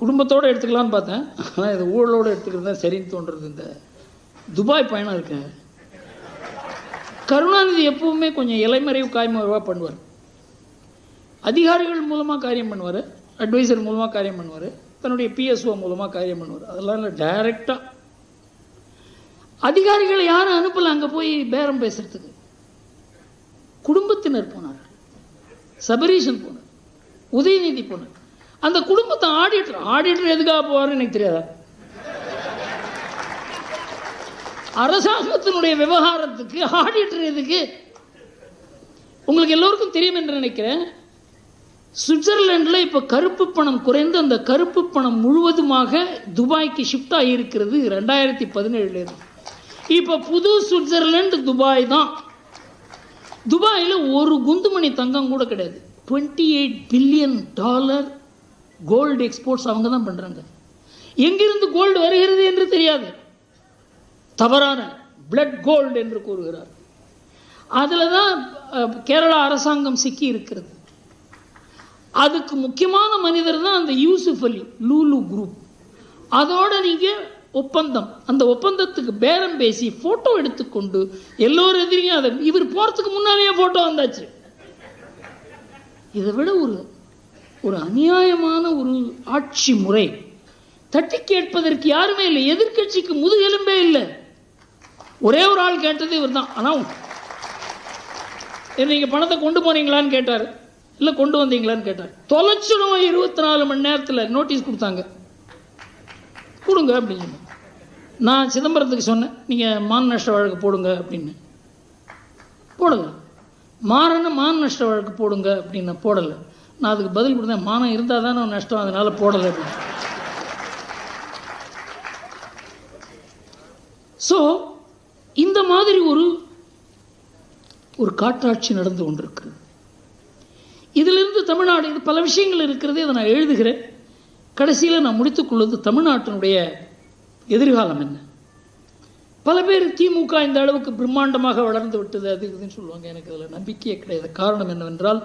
குடும்பத்தோடு எடுத்துக்கலான்னு பார்த்தேன். ஆனால் இது ஊழலோடு எடுத்துக்கிறது தான் சரின்னு தோன்றது. இந்த துபாய் பயணம் இருக்கு. கருணாநிதி எப்பவுமே கொஞ்சம் இலைமறைவு காய்மறைவாக பண்ணுவார். அதிகாரிகள் மூலமாக காரியம் பண்ணுவார். அட்வைசர் மூலமாக காரியம் பண்ணுவார். தன்னுடைய பிஎஸ்ஓ மூலமாக காரியம் பண்ணுவார். அதெல்லாம் இல்லை டைரெக்டாக அதிகாரிகளை யாரும் அனுப்பல அங்கே போய் பேரம் பேசுறதுக்கு. குடும்பத்தினர் போனார் சபரீஷன் போனார். உதயநிதி போனார். அந்த குடும்பத்தை ஆடிட்டர் ஆடிட்டர் எதுக்காக போவார்னு எனக்கு தெரியாதா? அரசாங்கத்தினுடைய விவகாரத்துக்கு ஆடிட்டர் எதுக்கு உங்களுக்கு எல்லோருக்கும் தெரியும் என்று நினைக்கிறேன். சுவிட்சர்லாண்டில் இப்போ கருப்பு பணம் குறைந்து அந்த கருப்பு பணம் முழுவதுமாக துபாய்க்கு ஷிஃப்ட் ஆகியிருக்கிறது ரெண்டாயிரத்தி பதினேழுலேருந்து இப்போ புது சுவிட்சர்லாண்டு துபாய் தான். துபாயில் ஒரு குந்துமணி தங்கம் கூட கிடையாது. Twenty eight billion dollar gold exports அவங்க தான் பண்ணுறாங்க எங்கிருந்து கோல்டு வருகிறது என்று தெரியாது. தவறான பிளட் கோல்டு என்று கூறுகிறார். அதில் தான் கேரளா அரசாங்கம் சிக்கி இருக்கிறது. அதுக்கு முக்கியமான மனிதர் தான் அந்த யூசுஃப் அலி லூலு குரூப். அதோட நீங்கள் ஒப்பந்தம் அந்த ஒப்பந்தத்துக்கு பேரம் பேசி ஃபோட்டோ எடுத்துக்கொண்டு எல்லோரும் எதிரியும் அதை இவர் போகிறதுக்கு முன்னாலேயே ஃபோட்டோ வந்தாச்சு. இதை விட ஒரு ஒரு அநியாயமான ஒரு ஆட்சி முறை. தட்டி கேட்பதற்கு யாருமே இல்லை. எதிர்க்கட்சிக்கு முதுகெலும்பே இல்லை. ஒரே ஒரு ஆள் கேட்டது இவர் தான் ஆனால் நீங்கள் பணத்தை கொண்டு போனீங்களான்னு கேட்டார். இல்லை கொண்டு வந்தீங்களான்னு கேட்டார். தொலைச்சிடும் இருபத்தி நாலு மணி நேரத்தில் நோட்டீஸ் கொடுத்தாங்க. கொடுங்க அப்படின்னு சொன்னேன். நான் சிதம்பரத்துக்கு சொன்னேன் நீங்கள் மான் நஷ்ட வழக்கு போடுங்க அப்படின்னு. போடுங்க மாறன மான் நஷ்ட வழக்கு போடுங்க அப்படின்னு போடலை. நான் அதுக்கு பதில் கொடுத்தேன். மானம் இருந்தால் தானே நஷ்டம். அதனால் போடலை அப்படின்னு. ஸோ இந்த மாதிரி ஒரு ஒரு காட்டாட்சி நடந்து கொண்டிருக்கு. இதிலிருந்து தமிழ்நாடு இது பல விஷயங்கள் இருக்கிறதே இதை நான் எழுதுகிறேன். கடைசியில் நான் முடித்துக்கொள்வது தமிழ்நாட்டினுடைய எதிர்காலம் என்ன? பல பேர் திமுக இந்த அளவுக்கு பிரம்மாண்டமாக வளர்ந்து விட்டது அது இதுன்னு சொல்லுவாங்க. எனக்கு அதில் நம்பிக்கையே கிடையாது. காரணம் என்னவென்றால்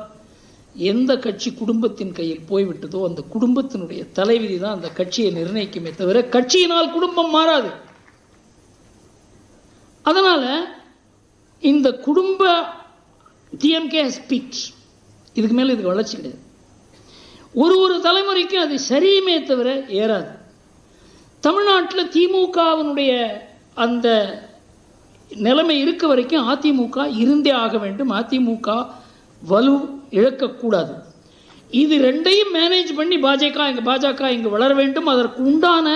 எந்த கட்சி குடும்பத்தின் கையில் போய்விட்டதோ அந்த குடும்பத்தினுடைய தலைவிதி தான் அந்த கட்சியை நிர்ணயிக்குமே தவிர கட்சியினால் குடும்பம் மாறாது. அதனால் இந்த குடும்ப டிஎம்கே ஸ்பீச் இதுக்கு மேலே இதுக்கு வளர்ச்சி கிடையாது. ஒரு ஒரு தலைமுறைக்கும் அது சரியுமே தவிர ஏறாது. தமிழ்நாட்டில் திமுகவினுடைய அந்த நிலைமை இருக்க வரைக்கும் அதிமுக இருந்தே ஆக வேண்டும். அதிமுக வலு இழக்கக்கூடாது. இது ரெண்டையும் மேனேஜ் பண்ணி பாஜக இங்கே பாஜக இங்கே வளர வேண்டும். அதற்கு உண்டான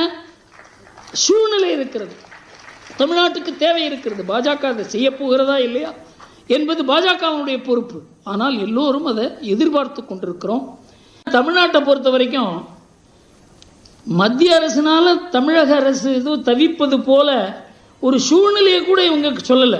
சூழ்நிலை இருக்கிறது. தமிழ்நாட்டுக்கு தேவை இருக்கிறது. பாஜக அதை செய்ய போகிறதா இல்லையா என்பது பாஜகவுடைய பொறுப்பு. ஆனால் எல்லோரும் அதை எதிர்பார்த்து கொண்டிருக்கிறோம். தமிழ்நாட்டை பொறுத்த வரைக்கும் மத்திய அரசினால் தமிழக அரசு ஏதோ தவிப்பது போல ஒரு சூழ்நிலையை கூட இவங்க சொல்லலை.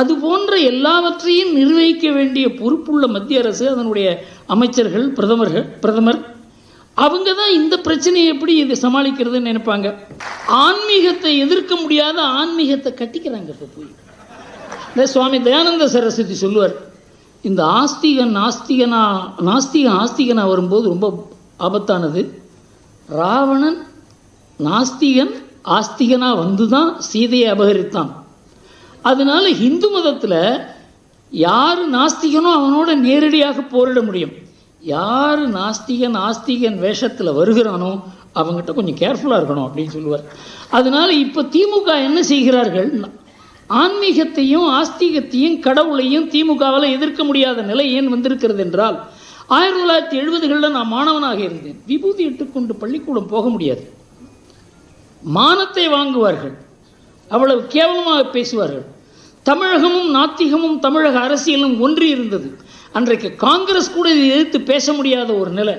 அது போன்ற எல்லாவற்றையும் நிர்வகிக்க வேண்டிய பொறுப்புள்ள மத்திய அரசு அதனுடைய அமைச்சர்கள் பிரதமர்கள் பிரதமர் அவங்க தான் இந்த பிரச்சனையை எப்படி இது சமாளிக்கிறதுன்னு நினைப்பாங்க. ஆன்மீகத்தை எதிர்க்க முடியாத ஆன்மீகத்தை கட்டிக்கிறாங்க இப்போ போய். இந்த சுவாமி தயானந்த சரஸ்வதி சொல்லுவார் இந்த ஆஸ்திகன் நாஸ்திகனா நாஸ்திகன் ஆஸ்திகனா வரும்போது ரொம்ப ஆபத்தானது. ராவணன் நாஸ்திகன் ஆஸ்திகனா வந்து தான் சீதையை அபகரித்தான். அதனால் ஹிந்து மதத்தில் யார் நாஸ்திகனோ அவனோட நேரடியாக போரிட முடியும். யார் நாஸ்திகன் ஆஸ்திகன் வேஷத்தில் வருகிறானோ அவங்ககிட்ட கொஞ்சம் கேர்ஃபுல்லாக இருக்கணும் அப்படின்னு சொல்லுவார். அதனால் இப்போ திமுக என்ன செய்கிறார்கள்? ஆன்மீகத்தையும் ஆஸ்திகத்தையும் கடவுளையும் திமுகவால் எதிர்க்க முடியாத நிலை ஏன் வந்திருக்கிறது என்றால் ஆயிரத்தி தொள்ளாயிரத்தி எழுபதுகளில் நான் மாணவனாக இருந்தேன். விபூதி இட்டுக்கொண்டு பள்ளிக்கூடம் போக முடியாது. மானத்தை வாங்குவார்கள். அவ்வளவு கேவலமாக பேசுவார்கள். தமிழகமும் நாத்திகமும் தமிழக அரசியலும் ஒன்றி இருந்தது. அன்றைக்கு காங்கிரஸ் கூட இதை எதிர்த்து பேச முடியாத ஒரு நிலை.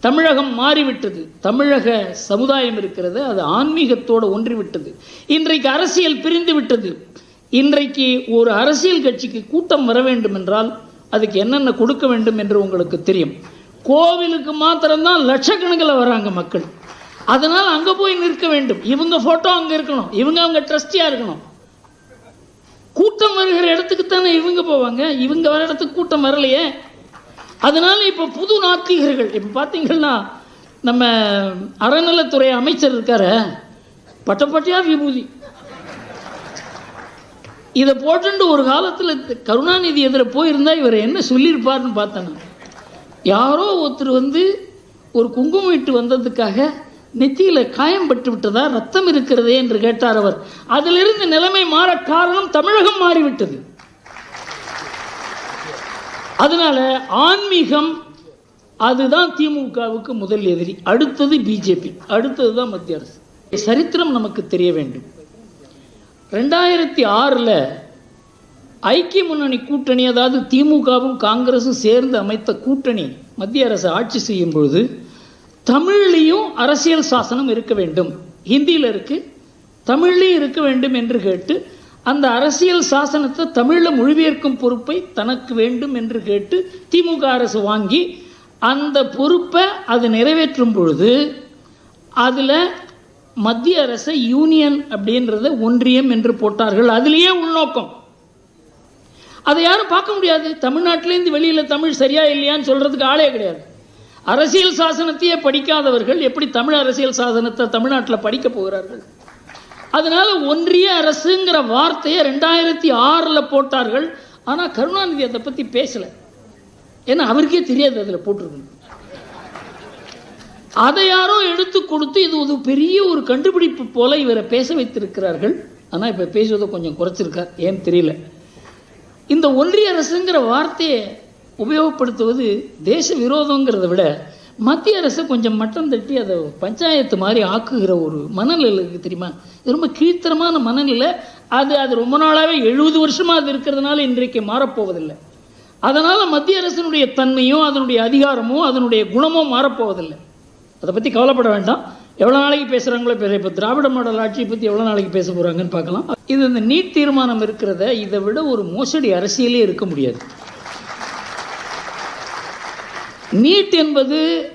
தமிழகம் மாறிவிட்டது. தமிழக சமுதாயம் இருக்கிறது. அது ஆன்மீகத்தோடு ஒன்றிவிட்டது இன்றைக்கு அரசியல் பிரிந்து விட்டது. இன்றைக்கு ஒரு அரசியல் கட்சிக்கு கூட்டம் வர வேண்டும் என்றால் அதுக்கு என்னென்ன கொடுக்க வேண்டும் என்று உங்களுக்கு தெரியும். கோவிலுக்கு மாத்திரம்தான் லட்சக்கணக்கில் வராங்க மக்கள். அதனால் அங்கே போய் நிற்க வேண்டும். இவங்க ஃபோட்டோ அங்கே இருக்கணும். இவங்க அவங்க ட்ரஸ்டியாக இருக்கணும். கூட்டம் வருகிற இடத்துக்கு தானே இவங்க போவாங்க? இவங்க வர இடத்துக்கு கூட்டம் வரலையே? அதனால் இப்போ புது நாத்திகர்கள் இப்போ பார்த்தீங்கன்னா நம்ம அறநிலைத்துறை அமைச்சர் இருக்கார. பட்டப்பட்டியா விபூதி. இதை போட்டுண்டு ஒரு காலத்தில் கருணாநிதி எதிர போயிருந்தால் இவர் என்ன சொல்லியிருப்பார்னு பார்த்தேன் யாரோ ஒருத்தர் வந்து ஒரு குங்குமம் இட்டு வந்ததுக்காக நெத்தியில் காயம் பட்டு விட்டதா? ரத்தம் இருக்கிறதே என்று கேட்டார் அவர். அதிலிருந்து நிலைமை மாற காரணம் தமிழகம் மாறிவிட்டது. அதனால ஆன்மீகம் அதுதான் திமுகவுக்கு முதல் எதிரி. அடுத்தது பிஜேபி. அடுத்தது தான் மத்திய அரசு. சரித்திரம் நமக்கு தெரிய வேண்டும். ரெண்டாயிரத்தி ஆறில் ஐக்கிய முன்னணி கூட்டணி அதாவது திமுகவும் காங்கிரஸும் சேர்ந்து அமைத்த கூட்டணி மத்திய அரசு ஆட்சி செய்யும் பொழுது தமிழ்லையும் அரசியல் சாசனம் இருக்க வேண்டும். ஹிந்தியில் இருக்குது தமிழ்லையும் இருக்க வேண்டும் என்று கேட்டு அந்த அரசியல் சாசனத்தை தமிழில் மொழிபெயர்க்கும் பொறுப்பை தனக்கு வேண்டும் என்று கேட்டு திமுக அரசு வாங்கி அந்த பொறுப்பை அது நிறைவேற்றும் பொழுது அதில் மத்திய அரசை யூனியன் அப்படின்றத ஒன்றியம் என்று போட்டார்கள். அதிலேயே உள்நோக்கம். அதை யாரும் பார்க்க முடியாது. தமிழ்நாட்டிலேருந்து வெளியில் தமிழ் சரியா இல்லையான்னு சொல்கிறதுக்கு ஆளே கிடையாது. அரசியல் சாசனத்தையே படிக்காதவர்கள் எப்படி தமிழ் அரசியல் சாசனத்தை தமிழ்நாட்டில் படிக்க போகிறார்கள்? அதனால ஒன்றிய அரசுங்கிற வார்த்தையை ரெண்டாயிரத்தி ஆறில் போட்டார்கள். ஆனால் கருணாநிதி அதை பற்றி பேசலை. ஏன்னா அவருக்கே தெரியாது அதில் போட்டிருக்கணும். அதை யாரோ எடுத்து கொடுத்து இது ஒரு பெரிய ஒரு கண்டுபிடிப்பு போல இவரை பேச வைத்திருக்கிறார்கள். ஆனால் இப்போ பேசுவதை கொஞ்சம் குறைச்சிருக்கார் ஏன்னு தெரியல. இந்த ஒன்றிய அரசுங்கிற வார்த்தையை உபயோகப்படுத்துவது தேச விரோதங்கிறத விட மத்திய அரசு கொஞ்சம் மட்டம் தட்டி அதை பஞ்சாயத்து மாதிரி ஆக்குகிற ஒரு மனநிலை இருக்கு தெரியுமா? ரொம்ப கீழ்த்தரமான மனநிலை. அது அது ரொம்ப நாளாகவே எழுபது வருஷமாக அது இருக்கிறதுனால இன்றைக்கு மாறப்போவதில்லை. அதனால் மத்திய அரசினுடைய தன்மையும் அதனுடைய அதிகாரமும் அதனுடைய குணமும் மாறப்போவதில்லை. அதை பற்றி கவலைப்பட வேண்டாம். எவ்வளோ நாளைக்கு பேசுகிறாங்களோ பேச இப்போ திராவிட மாடல் ஆட்சியை பற்றி எவ்வளோ நாளைக்கு பேச போகிறாங்கன்னு பார்க்கலாம். இது இந்த நீட் தீர்மானம் இருக்கிறத இதை விட ஒரு மோசடி அரசியலே இருக்க முடியாது. நீட் என்பது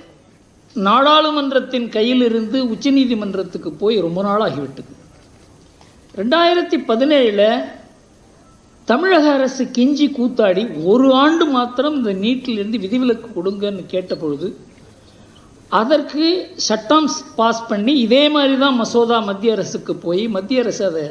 நாடாளுமன்றத்தின் கையிலிருந்து உச்சநீதிமன்றத்துக்கு போய் ரொம்ப நாளாகிவிட்டது. ரெண்டாயிரத்தி பதினேழில் தமிழக அரசு கிஞ்சி கூத்தாடி ஒரு ஆண்டு மாத்திரம் இந்த நீட்டிலிருந்து விதிவிலக்கு கொடுங்கன்னு கேட்ட பொழுது அதற்கு சட்டம் பாஸ் பண்ணி இதே மாதிரி தான் மசோதா மத்திய அரசுக்கு போய் மத்திய அரசு அதை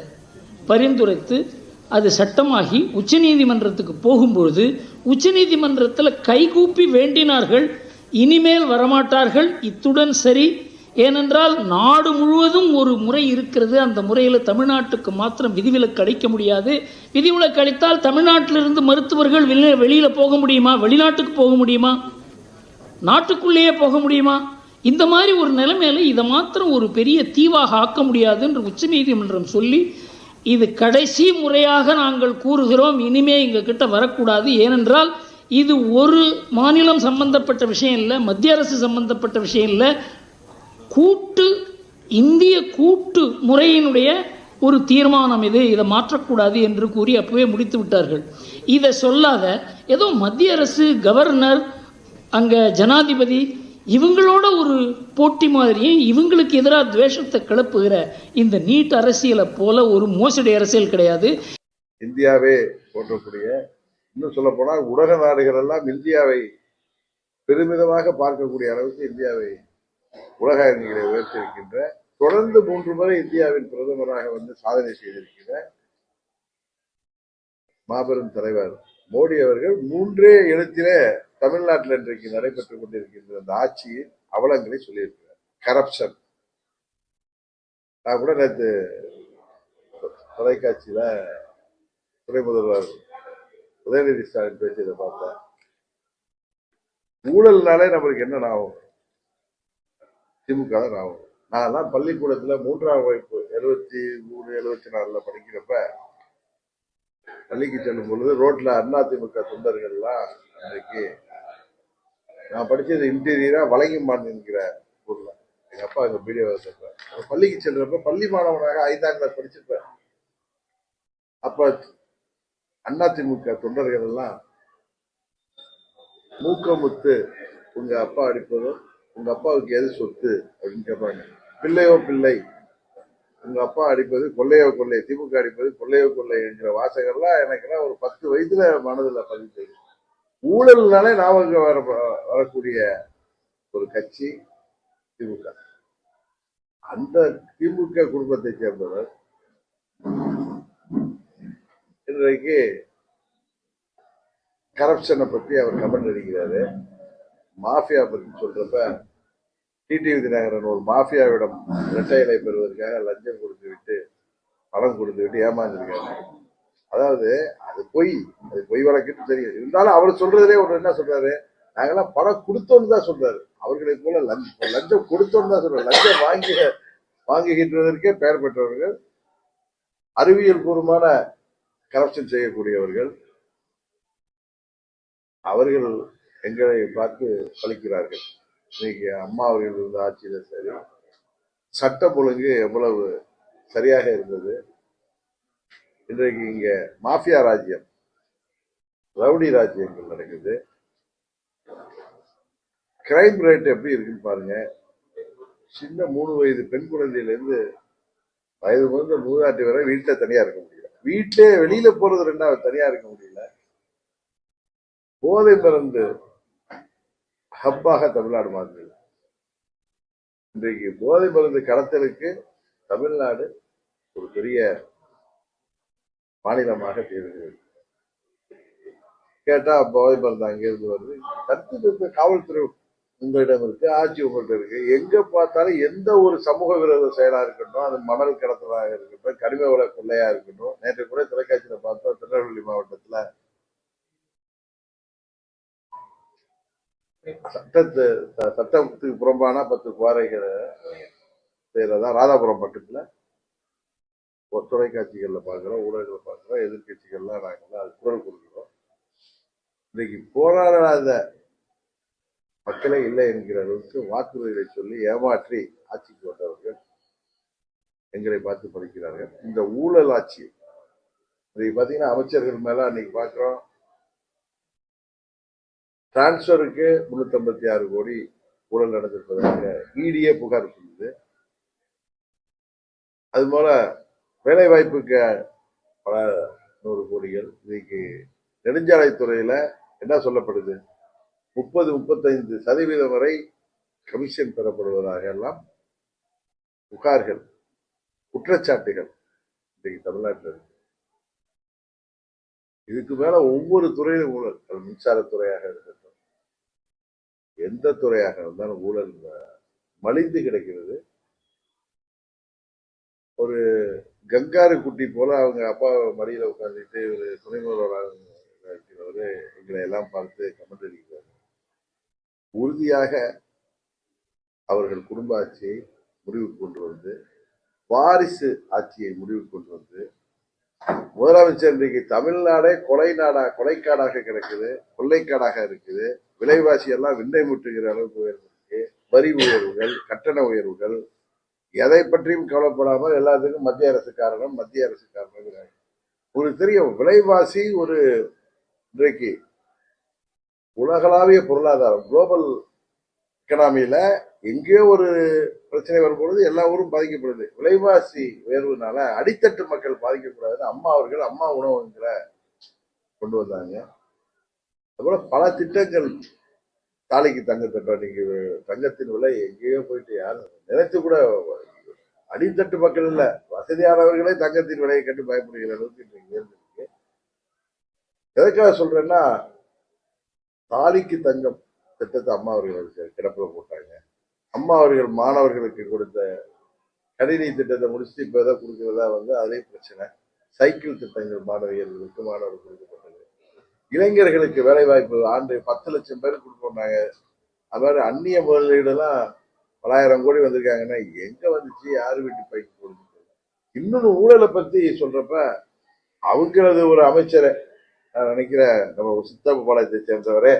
பரிந்துரைத்து அது சட்டமாகி உச்சநீதிமன்றத்துக்கு போகும்பொழுது உச்சநீதிமன்றத்தில் கைகூப்பி வேண்டினார்கள் இனிமேல் வரமாட்டார்கள் இத்துடன் சரி. ஏனென்றால் நாடு முழுவதும் ஒரு முறை இருக்கிறது. அந்த முறையில் தமிழ்நாட்டுக்கு மாத்திரம் விதிவிலக்கு அளிக்க முடியாது. விதிவிலக்கு அளித்தால் தமிழ்நாட்டிலிருந்து மருத்துவர்கள் வெளியே வெளியில் போக முடியுமா? வெளிநாட்டுக்கு போக முடியுமா? நாட்டுக்குள்ளேயே போக முடியுமா? இந்த மாதிரி ஒரு நிலைமையில இதை மாத்திரம் ஒரு பெரிய தீவாக ஆக்க முடியாது என்று உச்சநீதிமன்றம் சொல்லி இது கடைசி முறையாக நாங்கள் கூறுகிறோம். இனிமே எங்கள் கிட்ட வரக்கூடாது. ஏனென்றால் இது ஒரு மாநிலம் சம்பந்தப்பட்ட விஷயம் இல்லை மத்திய அரசு சம்பந்தப்பட்ட விஷயம் இல்லை. கூட்டு இந்திய கூட்டு முறையினுடைய ஒரு தீர்மானம் இது. இதை மாற்றக்கூடாது என்று கூறி அப்பவே முடித்து விட்டார்கள். இதை சொல்லாத ஏதோ மத்திய அரசு கவர்னர் அங்கே ஜனாதிபதி இவங்களோட ஒரு போட்டி மாதிரியும் இவங்களுக்கு எதிராக துவேஷத்தை கிளப்புகிற இந்த நீட் அரசியலை போல ஒரு மோசடி அரசியல் கிடையாது. இந்தியாவே போற்றக்கூடிய இன்னும் சொல்ல போனால் உலக நாடுகள் எல்லாம் இந்தியாவை பெருமிதமாக பார்க்கக்கூடிய அளவுக்கு இந்தியாவை உலக அறிஞர்களை உயர்த்தியிருக்கின்ற தொடர்ந்து மூன்று முறை இந்தியாவின் பிரதமராக வந்து சாதனை செய்திருக்கிற மாபெரும் தலைவர் மோடி அவர்கள் மூன்றே எழுத்திலே தமிழ்நாட்டில் இன்றைக்கு நடைபெற்றுக் கொண்டிருக்கின்ற அந்த ஆட்சியின் அவலங்களை சொல்லியிருக்கிறார். கரப்ஷன் நான் கூட நேற்று தொலைக்காட்சியில துணை முதல்வர் உதயநிதி ஸ்டாலின் பேசியதை பார்த்தேன். ஊழல்னாலே நம்மளுக்கு என்ன ஞாபகம் திமுக தான் ஞாபகம் நான்லாம் பள்ளிக்கூடத்துல மூன்றாம் வகுப்பு எழுபத்தி மூணு எழுபத்தி நாலுல படிக்கிறப்ப பள்ளிக்கு செல்லும் பொழுது ரோட்ல அண்ணா திமுக தொண்டர்கள்லாம் அன்றைக்கு நான் படிச்சது இன்டீரியரா வழங்கிமான் என்கிற ஊர்ல. எங்க அப்பா எங்க பீடியோ பள்ளிக்கு செல்றப்ப பள்ளி மாணவனாக ஐந்தாம் கிளாஸ் படிச்சிருப்பேன் அப்ப அதிமுக தொண்டர்கள் எல்லாம் மூக்கமுத்து உங்க அப்பா அடிப்பதும் உங்க அப்பாவுக்கு எது சொத்து? அப்படின்னு கேட்பாங்க. பிள்ளையோ பிள்ளை. உங்க அப்பா அடிப்பது கொள்ளையோ கொள்ளை. திமுக அடிப்பது கொள்ளையோ கொள்ளை என்கிற வாசகர்லாம் எனக்குலாம் ஒரு பத்து வயதுல பதிவு செய்யும் ஊழல்னாலே ஞாபகம் வர வரக்கூடிய ஒரு கட்சி திமுக. அந்த திமுக குடும்பத்தை சேர்ந்தவர் இன்றைக்கு கரப்ஷனை பத்தி அவர் கமெண்ட் அடிக்கிறாரு. மாஃபியா பத்தி சொல்றப்ப டிடிவி தினகரன் ஒரு மாஃபியாவிடம் இரட்டை இலை பெறுவதற்காக லஞ்சம் கொடுத்து விட்டு பணம் கொடுத்து விட்டு ஏமாந்துருக்காங்க அதாவது அது பொய் அது பொய் வழக்குன்னு தெரியும் இருந்தாலும் அவர் சொல்றதுலே ஒரு என்ன சொல்றாரு? நாங்கெல்லாம் பணம் கொடுத்தோன்னு தான் சொல்றாரு. அவர்களை போல லஞ்சம் லஞ்சம் கொடுத்தோன்னு தான் சொல்றாரு. லஞ்சம் வாங்கி வாங்குகின்றதற்கே பெயர் பெற்றவர்கள் அறிவியல் பூர்வமான கரப்ஷன் செய்யக்கூடியவர்கள் அவர்கள் எங்களை பார்த்து பழிக்கிறார்கள். இன்னைக்கு அம்மா அவர்கள் இருந்த ஆட்சியில சரி சட்டம் ஒழுங்கு எவ்வளவு சரியாக இருந்தது இன்றைக்கு இங்க மாஃபியா ராஜ்யம் ரவுடி ராஜ்யங்கள் நடக்குது. கிரைம் ரேட் எப்படி இருக்குன்னு பாருங்க. சின்ன மூணு வயது பெண் குழந்தையில இருந்து வயது முதிர்ந்த மூதாட்டி வரை வீட்டில் தனியாக இருக்க முடியல. வீட்டிலே வெளியில போறது ரெண்டாவது தனியா இருக்க முடியல. போதை மருந்து ஹப்பாக தமிழ்நாடு மாறுது இன்றைக்கு போதை மருந்து கடத்தலுக்கு தமிழ்நாடு ஒரு பெரிய மாநிலமாக தேர்கிறது. கேட்டா போதை மருந்து அங்கிருந்து வருது. தடுத்து காவல்துறை உங்களிடம் இருக்கு ஆட்சி உங்கள்கிட்ட இருக்கு. எங்க பார்த்தாலும் எந்த ஒரு சமூக விரோத செயலா இருக்கட்டும் அது மணல் கடத்தலாக இருக்கட்டும் கனிம வள கொள்ளையா இருக்கட்டும் நேற்று கூட தொலைக்காட்சியில பார்த்தோம் திருநெல்வேலி மாவட்டத்துல சட்டத்து ச- சட்டத்துக்கு புறம்பான பத்து குவாரைகளை செய்யறதா ராதாபுரம் பக்கத்துல தொலைக்காட்சிகளில் பார்க்குறோம் ஊடகங்களை பார்க்குறோம் எதிர்கட்சிகள்லாம் நாங்கெல்லாம் அது குரல் கொடுக்குறோம். இன்றைக்கு போராடாத மக்களே இல்லை என்கிற அளவுக்கு வாக்குறுதிகளை சொல்லி ஏமாற்றி ஆட்சிக்கு வந்தவர்கள் எங்களை பார்த்து படிக்கிறார்கள். இந்த ஊழல் ஆட்சி இன்றைக்கு பார்த்தீங்கன்னா அமைச்சர்கள் மேலே அன்னைக்கு பார்க்குறோம். டிரான்ஸ்ஃபருக்கு முன்னூத்தி ஆறு கோடி ஊழல் நடந்திருப்பதாக இடியே புகார் சொல்லுது. அது போல வேலை வாய்ப்புக்கு பல நூறு கோடிகள். இன்னைக்கு நெடுஞ்சாலைத்துறையில என்ன சொல்லப்படுது? முப்பது முப்பத்தைந்து சதவீதம் வரை கமிஷன் பெறப்படுவதாக எல்லாம் புகார்கள் குற்றச்சாட்டுகள் இன்றைக்கு தமிழ்நாட்டில் இருக்கு. இதுக்கு மேல ஒவ்வொரு துறையிலும் ஊழல். மின்சாரத்துறையாக இருக்கட்டும் எந்த துறையாக இருந்தாலும் ஊழல் மலிந்து கிடைக்கிறது. ஒரு கங்காரு குட்டி போல அவங்க அப்பா மடியில உட்காந்துட்டு ஒரு துணை முதல்வராக எங்களை எல்லாம் பார்த்து கமெண்ட் அடிக்கிறார். உறுதியாக அவர்கள் குடும்ப ஆட்சியை முடிவுக்கு கொண்டு வந்து வாரிசு ஆட்சியை முடிவுக்கு கொண்டு வந்து முதலமைச்சர் இன்றைக்கு தமிழ்நாடே கொலை நாடா கொலைக்காடாக கிடக்குது கொள்ளைக்காடாக இருக்குது விலைவாசி எல்லாம் விண்ணை முட்டுகிற அளவுக்கு உயர்ந்திருக்கு. வரி உயர்வுகள் கட்டண உயர்வுகள் எதை பற்றியும் கவலைப்படாமல் எல்லாத்துக்கும் மத்திய அரசு காரணம் மத்திய அரசு காரணம் உங்களுக்கு தெரியும் விலைவாசி ஒரு இன்றைக்கு உலகளாவிய பொருளாதாரம் குளோபல் எக்கனாமியில எங்கேயோ ஒரு பிரச்சனை வரும்பொழுது எல்லா ஊரும் பாதிக்கப்படுது. விலைவாசி உயர்வுனால அடித்தட்டு மக்கள் பாதிக்கக்கூடாதுன்னு அம்மா அவர்கள் அம்மா உணவுங்களை கொண்டு வந்தாங்க. அதுபோல பல திட்டங்கள் தாலிக்கு தங்க திட்டம் நீங்க தங்கத்தின் விலை எங்கேயோ போயிட்டு யாரும் நினைச்சு கூட அடித்தட்டு மக்கள் இல்ல. வசதியானவர்களே தங்கத்தின் விலையை கண்டு பயப்படுகிற அளவுக்கு இன்றைக்கு உயர்ந்திருக்கு. எதுக்காக சொல்றேன்னா தாலிக்கு தங்கம் திட்டத்தை அம்மா அவர்கள் கிடப்புல போட்டாங்க. அம்மா அவர்கள் மாணவர்களுக்கு கொடுத்த கணினி திட்டத்தை முடிச்சுட்டு இப்போ எதை கொடுக்கறதா வந்து அதே பிரச்சனை. சைக்கிள் திட்டங்கள் மாணவியர்களுக்கு மாணவர்கள் கொடுக்கப்பட்டது. இளைஞர்களுக்கு வேலைவாய்ப்பு ஆண்டு பத்து லட்சம் பேர் கொடுக்கறாங்க அது மாதிரி அந்நிய முதலீடுலாம் பலாயிரம் கோடி வந்திருக்காங்கன்னா எங்க வந்துச்சு? யாரு வீட்டு பைக்கு போடுது? இன்னொன்னு ஊழலை பத்தி சொல்றப்ப அவங்களது ஒரு அமைச்சரை நான் நினைக்கிறேன் நம்ம சித்தப்ப பாளையத்தை சேர்ந்தவரே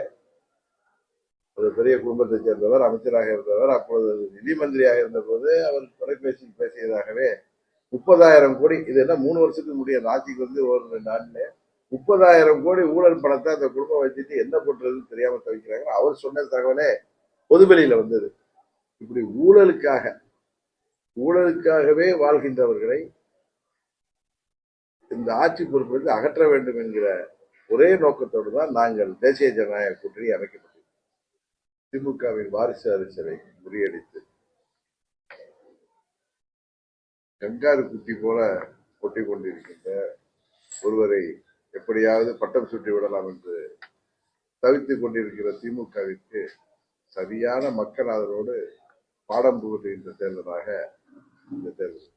ஒரு பெரிய குடும்பத்தை சேர்ந்தவர் அமைச்சராக இருந்தவர் அப்பொழுது நிதி மந்திரியாக இருந்தபோது அவர் தொலைபேசியில் பேசியதாகவே முப்பதாயிரம் கோடி இது என்ன மூணு வருஷத்துக்கு முடியாது ஆட்சிக்கு வந்து ஒரு ரெண்டு ஆண்டுல முப்பதாயிரம் கோடி ஊழல் பணத்தை அந்த குடும்பம் வச்சுட்டு என்ன பண்றதுன்னு தெரியாம தவிக்கிறாங்க. அவர் சொன்ன தகவலே பொதுவெளியில வந்தது. இப்படி ஊழலுக்காக ஊழலுக்காகவே வாழ்கின்றவர்களை இந்த ஆட்சி பொறுப்பிலிருந்து அகற்ற வேண்டும் என்கிற ஒரே நோக்கத்தோடு தான் நாங்கள் தேசிய ஜனநாயக கூட்டணி அமைக்கப்பட்டது. திமுகவின் வாரிசு அரசரை முறியடித்து கங்காரு குட்டி போல கொட்டி கொண்டிருக்கின்ற ஒருவரை எப்படியாவது பட்டம் சுட்டி விடலாம் என்று தவித்துக் கொண்டிருக்கிற திமுகவிற்கு சரியான மக்கள் அதனோடு பாடம் புகுத்துகின்ற தேர்தலாக இந்த தேர்தல்